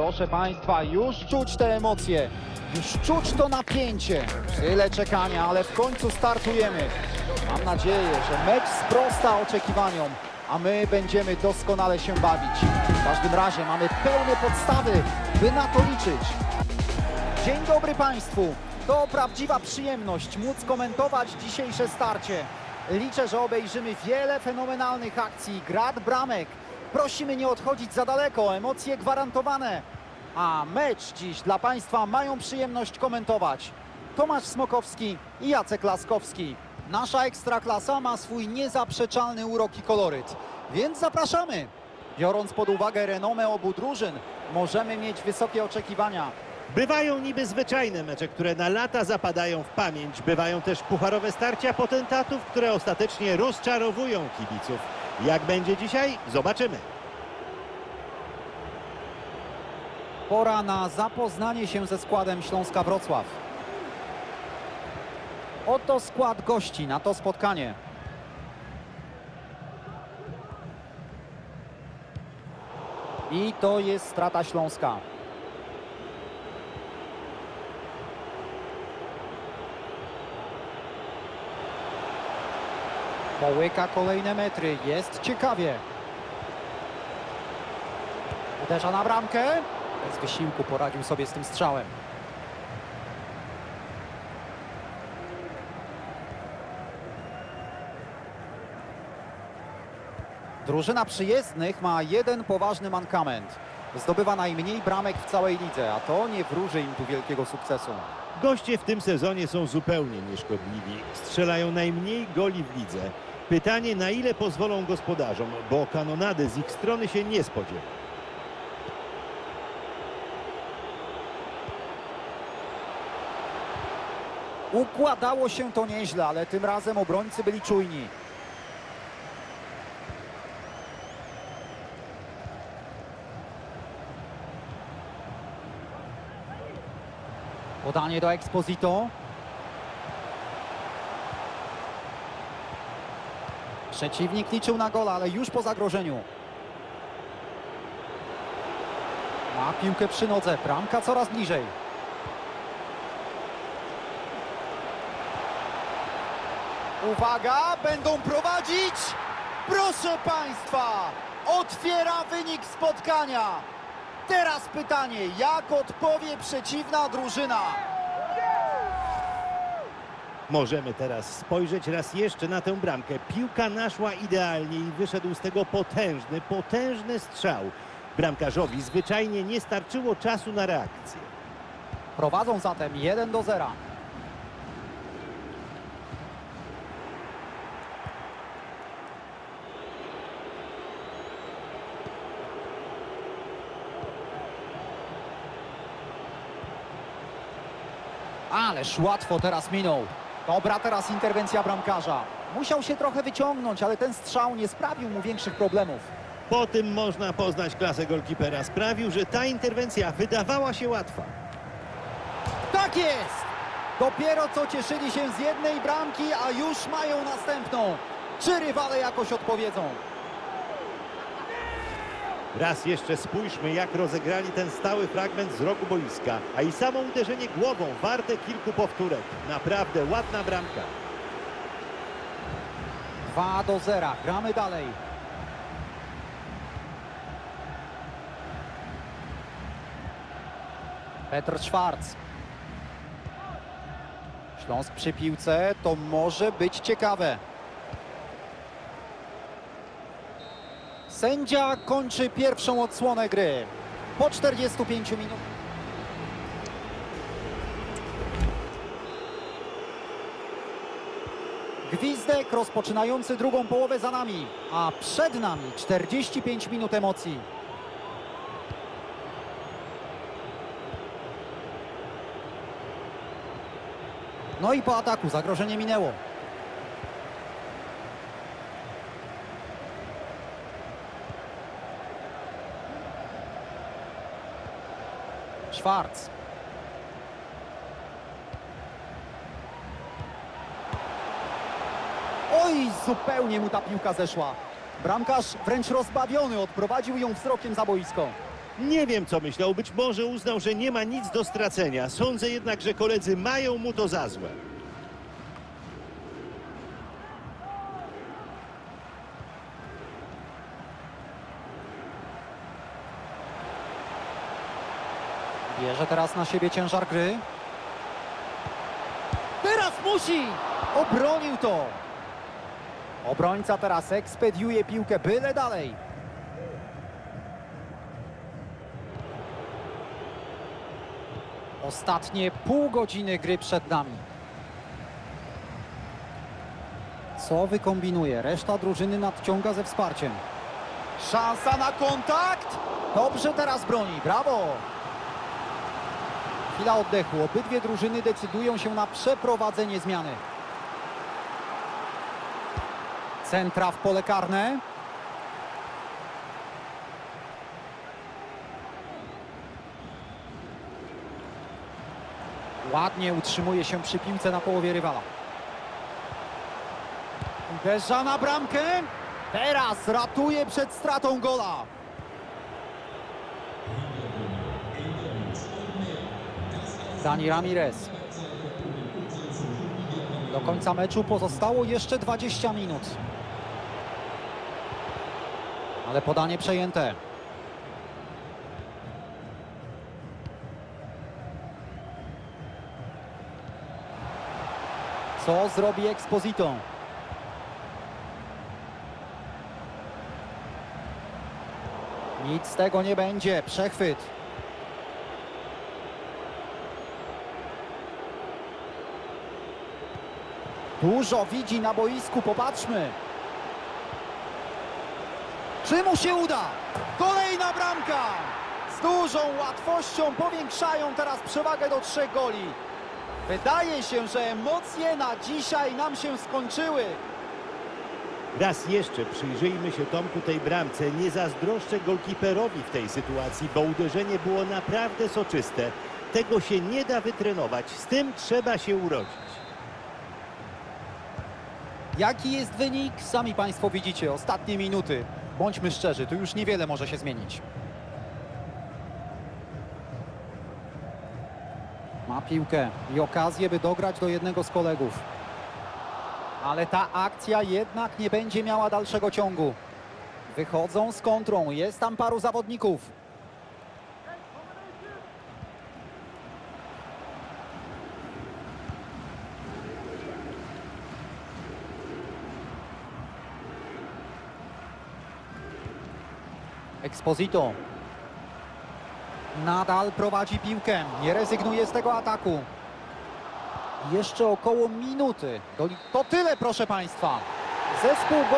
proszę Państwa, już czuć te emocje, już czuć to napięcie. Tyle czekania, ale w końcu startujemy. Mam nadzieję, że mecz sprosta oczekiwaniom, a my będziemy doskonale się bawić. W każdym razie mamy pełne podstawy, by na to liczyć. Dzień dobry Państwu. To prawdziwa przyjemność móc komentować dzisiejsze starcie. Liczę, że obejrzymy wiele fenomenalnych akcji, grad bramek. Prosimy nie odchodzić za daleko, emocje gwarantowane. A mecz dziś dla Państwa mają przyjemność komentować Tomasz Smokowski i Jacek Laskowski. Nasza ekstraklasa ma swój niezaprzeczalny urok i koloryt, więc zapraszamy. Biorąc pod uwagę renomę obu drużyn, możemy mieć wysokie oczekiwania. Bywają niby zwyczajne mecze, które na lata zapadają w pamięć. Bywają też pucharowe starcia potentatów, które ostatecznie rozczarowują kibiców. Jak będzie dzisiaj? Zobaczymy. Pora na zapoznanie się ze składem Śląska Wrocław. Oto skład gości na to spotkanie. I to jest strata Śląska. Połyka kolejne metry. Jest ciekawie. Uderza na bramkę. Bez wysiłku poradził sobie z tym strzałem. Drużyna przyjezdnych ma jeden poważny mankament. Zdobywa najmniej bramek w całej lidze, a to nie wróży im tu wielkiego sukcesu. Goście w tym sezonie są zupełnie nieszkodliwi. Strzelają najmniej goli w lidze. Pytanie, na ile pozwolą gospodarzom, bo kanonady z ich strony się nie spodziewa. Układało się to nieźle, ale tym razem obrońcy byli czujni. Podanie do Exposito. Przeciwnik liczył na gola, ale już po zagrożeniu. Ma piłkę przy nodze, bramka coraz bliżej. Uwaga, będą prowadzić. Proszę Państwa, otwiera wynik spotkania. Teraz pytanie, jak odpowie przeciwna drużyna? Możemy teraz spojrzeć raz jeszcze na tę bramkę. Piłka naszła idealnie i wyszedł z tego potężny, potężny strzał. Bramkarzowi zwyczajnie nie starczyło czasu na reakcję. Prowadzą zatem 1 do 0. Ależ łatwo teraz minął. Dobra teraz interwencja bramkarza. Musiał się trochę wyciągnąć, ale ten strzał nie sprawił mu większych problemów. Po tym można poznać klasę golkipera. Sprawił, że ta interwencja wydawała się łatwa. Tak jest! Dopiero co cieszyli się z jednej bramki, a już mają następną. Czy rywale jakoś odpowiedzą? Raz jeszcze spójrzmy, jak rozegrali ten stały fragment z rogu boiska. A i samo uderzenie głową warte kilku powtórek. Naprawdę ładna bramka. 2 do 0. Gramy dalej. Petr Schwarz. Śląsk przy piłce. To może być ciekawe. Sędzia kończy pierwszą odsłonę gry. Po 45 minutach. Gwizdek rozpoczynający drugą połowę za nami, a przed nami 45 minut emocji. No i po ataku zagrożenie minęło. Schwarz. Oj, zupełnie mu ta piłka zeszła. Bramkarz wręcz rozbawiony odprowadził ją wzrokiem za boisko. Nie wiem, co myślał. Być może uznał, że nie ma nic do stracenia. Sądzę jednak, że koledzy mają mu to za złe. Bierze teraz na siebie ciężar gry. Teraz musi! Obronił to! Obrońca teraz ekspediuje piłkę byle dalej. Ostatnie pół godziny gry przed nami. Co wykombinuje? Reszta drużyny nadciąga ze wsparciem. Szansa na kontakt! Dobrze teraz broni, brawo! Chwila oddechu. Obydwie drużyny decydują się na przeprowadzenie zmiany. Centra w pole karne. Ładnie utrzymuje się przy piłce na połowie rywala. Uderza na bramkę. Teraz ratuje przed stratą gola. Dani Ramirez. Do końca meczu pozostało jeszcze 20 minut. Ale podanie przejęte. Co zrobi Exposito? Nic z tego nie będzie. Przechwyt. Dużo widzi na boisku, popatrzmy. Czy mu się uda? Kolejna bramka! Z dużą łatwością powiększają teraz przewagę do trzech goli. Wydaje się, że emocje na dzisiaj nam się skończyły. Raz jeszcze przyjrzyjmy się Tomku tej bramce. Nie zazdroszczę golkiperowi w tej sytuacji, bo uderzenie było naprawdę soczyste. Tego się nie da wytrenować. Z tym trzeba się urodzić. Jaki jest wynik? Sami Państwo widzicie, ostatnie minuty. Bądźmy szczerzy, tu już niewiele może się zmienić. Ma piłkę i okazję, by dograć do jednego z kolegów. Ale ta akcja jednak nie będzie miała dalszego ciągu. Wychodzą z kontrą, jest tam paru zawodników. Exposito. Nadal prowadzi piłkę. Nie rezygnuje z tego ataku. Jeszcze około minuty. To tyle, proszę Państwa. Zespół